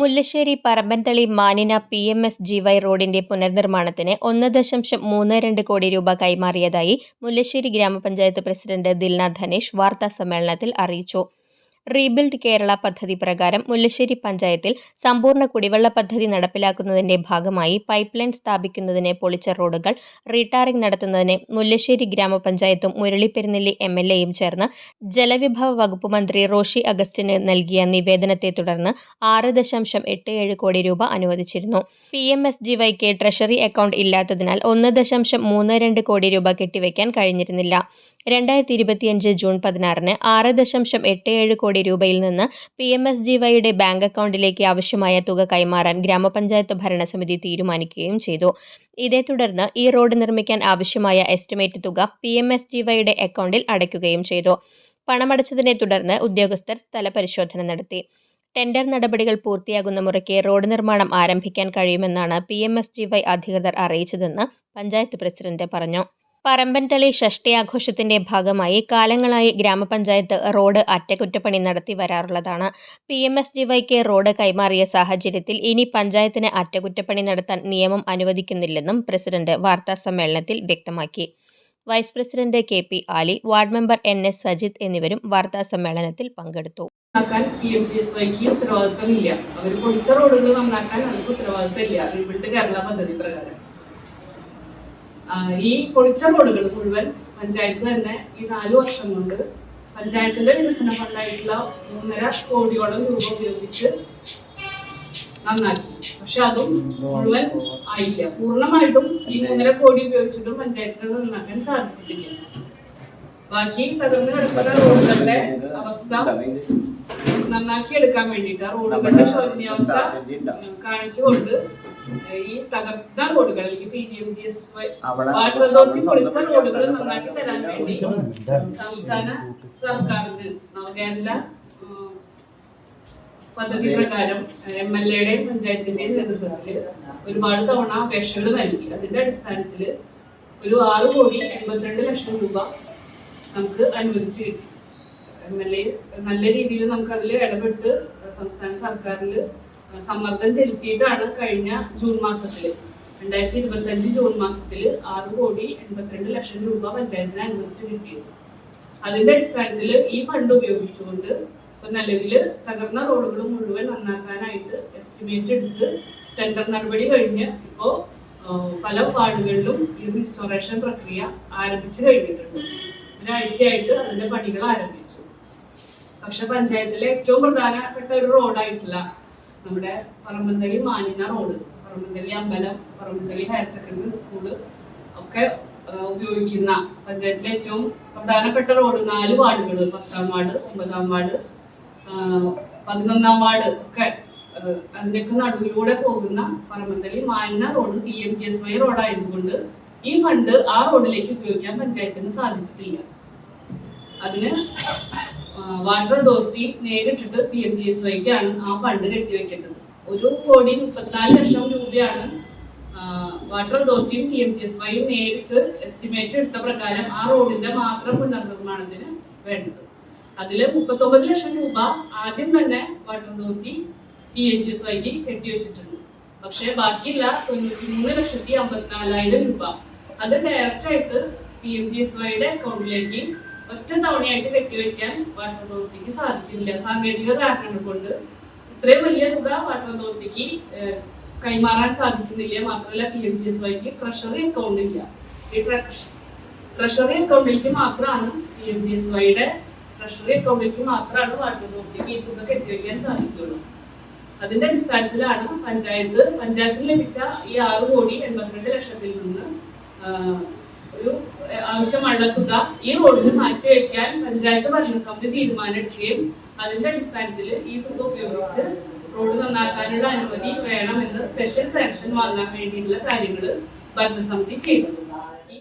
Mullassery Parambanthali Manina P M S G Y റോഡിന്റെ പുനർനിർമ്മാണത്തിന് ഒന്ന് ദശാംശം മൂന്ന് രണ്ട് കോടി രൂപ കൈമാറിയതായി മുല്ലശ്ശേരി ഗ്രാമപഞ്ചായത്ത് പ്രസിഡന്റ് ദിൽന ധനേഷ് വാർത്താസമ്മേളനത്തിൽ അറിയിച്ചു. റീബിൽഡ് കേരള പദ്ധതി പ്രകാരം മുല്ലശ്ശേരി പഞ്ചായത്തിൽ സമ്പൂർണ കുടിവെള്ള പദ്ധതി നടപ്പിലാക്കുന്നതിന്റെ ഭാഗമായി പൈപ്പ് ലൈൻ സ്ഥാപിക്കുന്നതിന് പൊളിച്ച റോഡുകൾ റീടാറിംഗ് നടത്തുന്നതിന് മുല്ലശ്ശേരി ഗ്രാമപഞ്ചായത്തും മുരളിപ്പെരുന്നെല്ലി എം എൽ എയും ചേർന്ന് ജലവിഭവ വകുപ്പ് മന്ത്രി റോഷി അഗസ്റ്റിന് നൽകിയ നിവേദനത്തെ തുടർന്ന് ആറ് ദശാംശം എട്ട് ഏഴ് കോടി രൂപ അനുവദിച്ചിരുന്നു. പി എം എസ് ജി വൈക്ക് ട്രഷറി അക്കൗണ്ട് ഇല്ലാത്തതിനാൽ ഒന്ന് ദശാംശം മൂന്ന് രണ്ട് കോടി രൂപ കെട്ടിവയ്ക്കാൻ കഴിഞ്ഞിരുന്നില്ല. രണ്ടായിരത്തി ഇരുപത്തിയഞ്ച് ജൂൺ പതിനാറിന് ആറ് ദശാംശം എട്ട് ഏഴ് കോടി രൂപയിൽ നിന്ന് പി എം എസ് ജി വൈയുടെ ബാങ്ക് അക്കൗണ്ടിലേക്ക് ആവശ്യമായ തുക കൈമാറാൻ ഗ്രാമപഞ്ചായത്ത് ഭരണസമിതി തീരുമാനിക്കുകയും ചെയ്തു. ഇതേ തുടർന്ന് ഈ റോഡ് നിർമ്മിക്കാൻ ആവശ്യമായ എസ്റ്റിമേറ്റ് തുക പി എം എസ് ജി വൈയുടെ അക്കൗണ്ടിൽ അടയ്ക്കുകയും ചെയ്തു. പണമടച്ചതിനെ തുടർന്ന് ഉദ്യോഗസ്ഥർ സ്ഥലപരിശോധന നടത്തി. ടെൻഡർ നടപടികൾ പൂർത്തിയാകുന്ന മുറയ്ക്ക് റോഡ് നിർമ്മാണം ആരംഭിക്കാൻ കഴിയുമെന്നാണ് P M S G Y അധികൃതർ അറിയിച്ചതെന്ന് പഞ്ചായത്ത് പ്രസിഡന്റ് പറഞ്ഞു. പറമ്പൻതളി ഷഷ്ടി ആഘോഷത്തിന്റെ ഭാഗമായി കാലങ്ങളായി ഗ്രാമപഞ്ചായത്ത് റോഡ് അറ്റകുറ്റപ്പണി നടത്തി വരാറുള്ളതാണ്. പി എം എസ് ജി വൈക്ക് റോഡ് കൈമാറിയ സാഹചര്യത്തിൽ ഇനി പഞ്ചായത്തിന് അറ്റകുറ്റപ്പണി നടത്താൻ നിയമം അനുവദിക്കുന്നില്ലെന്നും പ്രസിഡന്റ് വാർത്താ സമ്മേളനത്തിൽ വ്യക്തമാക്കി. Vice president K P Ali ward member N S Sajith എന്നിവരും വാർത്താ സമ്മേളനത്തിൽ പങ്കെടുത്തു. ഉത്തരവാദിത്തമില്ല അവർ പൊളിച്ച റോഡുകൾ നന്നാക്കാൻ അവർക്ക് ഉത്തരവാദിത്തമില്ല ഇവിടുത്തെ കേരള പദ്ധതി പ്രകാരം. ഈ പൊളിച്ച റോഡുകൾ മുഴുവൻ പഞ്ചായത്ത് തന്നെ ഈ നാലു വർഷം കൊണ്ട് പഞ്ചായത്തിന്റെ വികസന ഫണ്ടായിട്ടുള്ള മൂന്നര കോടിയോളം രൂപ ഉപയോഗിച്ച് നന്നാക്കി. പക്ഷെ അതും മുഴുവൻ ആയില്ല. പൂർണമായിട്ടും ഈ മൂന്നര കോടി ഉപയോഗിച്ചിട്ടും പഞ്ചായത്തിന് നന്നാക്കാൻ സാധിച്ചിട്ടില്ല. ബാക്കി തകർന്ന് കിടക്കുന്ന റോഡുകളുടെ അവസ്ഥ നന്നാക്കി എടുക്കാൻ വേണ്ടിയിട്ട് ആ റോഡുകളുടെ ശോചനീയാവസ്ഥ കാണിച്ചുകൊണ്ട് ഈ തകർന്ന റോഡുകൾ. അല്ലെങ്കിൽ P G M G S water authority പൊളിച്ച റോഡുകൾ നന്നാക്കി തരാൻ വേണ്ടി സംസ്ഥാന സർക്കാരിന് പദ്ധതി പ്രകാരം എം എൽ എയുടെയും പഞ്ചായത്തിന്റെയും നേതൃത്വത്തിൽ ഒരുപാട് തവണ അപേക്ഷകൾ നൽകി. അതിന്റെ അടിസ്ഥാനത്തിൽ ഒരു ആറ് കോടി എൺപത്തിരണ്ട് ലക്ഷം രൂപ നമുക്ക് അനുവദിച്ച് കിട്ടി. എം എൽ എ നല്ല രീതിയിൽ നമുക്ക് അതിൽ ഇടപെട്ട് സംസ്ഥാന സർക്കാരിൽ സമ്മർദ്ദം ചെലുത്തിയിട്ടാണ് കഴിഞ്ഞ ജൂൺ മാസത്തിൽ രണ്ടായിരത്തി ഇരുപത്തി അഞ്ച് ജൂൺ മാസത്തിൽ ആറ് കോടി എൺപത്തിരണ്ട് ലക്ഷം രൂപ പഞ്ചായത്തിന് അനുവദിച്ച് കിട്ടിയത്. അതിന്റെ അടിസ്ഥാനത്തിൽ ഈ ഫണ്ട് ഉപയോഗിച്ചുകൊണ്ട് നിലവിൽ തകർന്ന റോഡുകൾ മുഴുവൻ നന്നാക്കാനായിട്ട് എസ്റ്റിമേറ്റ് എടുത്ത് ടെൻഡർ നടപടി കഴിഞ്ഞ് ഇപ്പോൾ പല വാർഡുകളിലും ഈ റീസ്റ്റോറേഷൻ പ്രക്രിയ ആരംഭിച്ചു കഴിഞ്ഞിട്ടുണ്ട്. ഒരാഴ്ചയായിട്ട് അതിന്റെ പണികൾ ആരംഭിച്ചു. പക്ഷെ പഞ്ചായത്തിലെ ഏറ്റവും പ്രധാനപ്പെട്ട ഒരു റോഡായിട്ടുള്ള നമ്മുടെ പറമ്പന്തളി മാനിന റോഡ് പറമ്പന്തളി അമ്പലം പറമ്പന്തളി ഹയർ സെക്കൻഡറി സ്കൂൾ ഒക്കെ ഉപയോഗിക്കുന്ന പഞ്ചായത്തിലെ ഏറ്റവും പ്രധാനപ്പെട്ട റോഡ് നാല് വാർഡുകൾ പത്താം വാർഡ് ഒമ്പതാം വാർഡ് പതിനൊന്നാം വാർഡ് ഒക്കെ അതിന്റെയൊക്കെ നടുവിലൂടെ പോകുന്ന Parambanthali Manina road P M G S Y റോഡായതുകൊണ്ട് ഈ ഫണ്ട് ആ റോഡിലേക്ക് ഉപയോഗിക്കാൻ പഞ്ചായത്തിന് സാധിച്ചിട്ടില്ല. അതിന് വാട്ടർ അതോറിറ്റി നേരിട്ടിട്ട് പി എം ജി എസ് വൈക്കാണ് ആ ഫണ്ട് കെട്ടിവെക്കേണ്ടത്. ഒരു കോടി മുപ്പത്തിനാല് ലക്ഷം രൂപയാണ് വാട്ടർ അതോറിറ്റിയും പി എം ജി എസ് വൈയും നേരിട്ട് എസ്റ്റിമേറ്റ് എടുത്ത പ്രകാരം ആ റോഡിന്റെ മാത്രം പുനർനിർമ്മാണത്തിന് വേണ്ടത്. അതിൽ മുപ്പത്തൊമ്പത് ലക്ഷം രൂപ ആദ്യം തന്നെ water authority P M G S വൈക്ക് കെട്ടിവെച്ചിട്ടുണ്ട്. പക്ഷേ ബാക്കിയുള്ള തൊണ്ണൂറ്റി മൂന്ന് ലക്ഷത്തി അമ്പത്തിനാലായിരം രൂപ. അത് ഡയറക്റ്റ് ആയിട്ട് പി എം ജി എസ് വൈയുടെ അക്കൗണ്ടിലേക്ക് ഒറ്റ തവണയായിട്ട് കെട്ടിവെക്കാൻ വാട്ടർ അതോറിറ്റിക്ക് സാധിക്കുന്നില്ല. സാങ്കേതിക കാരണങ്ങൾ കൊണ്ട് ഇത്രയും വലിയ തുക വാട്ടർ അതോറിറ്റിക്ക് കൈമാറാൻ സാധിക്കുന്നില്ല. മാത്രമല്ല പി എം ജി എസ് വൈക്ക് ട്രഷറി അക്കൗണ്ട് ഇല്ല. ഈ ട്രഷറി അക്കൗണ്ടിലേക്ക് മാത്രമാണ് പി എം ജി എസ് വൈയുടെ ട്രഷറി അക്കൗണ്ടിലേക്ക് മാത്രമാണ് വാട്ടർ അതോറിറ്റിക്ക് ഈ തുക കെട്ടിവെക്കാൻ സാധിക്കുള്ളൂ. അതിന്റെ അടിസ്ഥാനത്തിലാണ് പഞ്ചായത്ത് പഞ്ചായത്തിൽ ലഭിച്ച ഈ ആറ് കോടി എൺപത്തിരണ്ട് ലക്ഷത്തിൽ നിന്ന് ഒരു ആവശ്യമുള്ള തുക ഈ റോഡിന് മാറ്റി വയ്ക്കാൻ പഞ്ചായത്ത് ഭരണസമിതി തീരുമാനമെടുക്കുകയും അതിന്റെ അടിസ്ഥാനത്തിൽ ഈ തുക ഉപയോഗിച്ച് റോഡ് നന്നാക്കാനുള്ള അനുമതി വേണമെന്ന് സ്പെഷ്യൽ സാങ്ഷൻ വാങ്ങാൻ വേണ്ടിയിട്ടുള്ള കാര്യങ്ങൾ ഭരണസമിതി ചെയ്തത്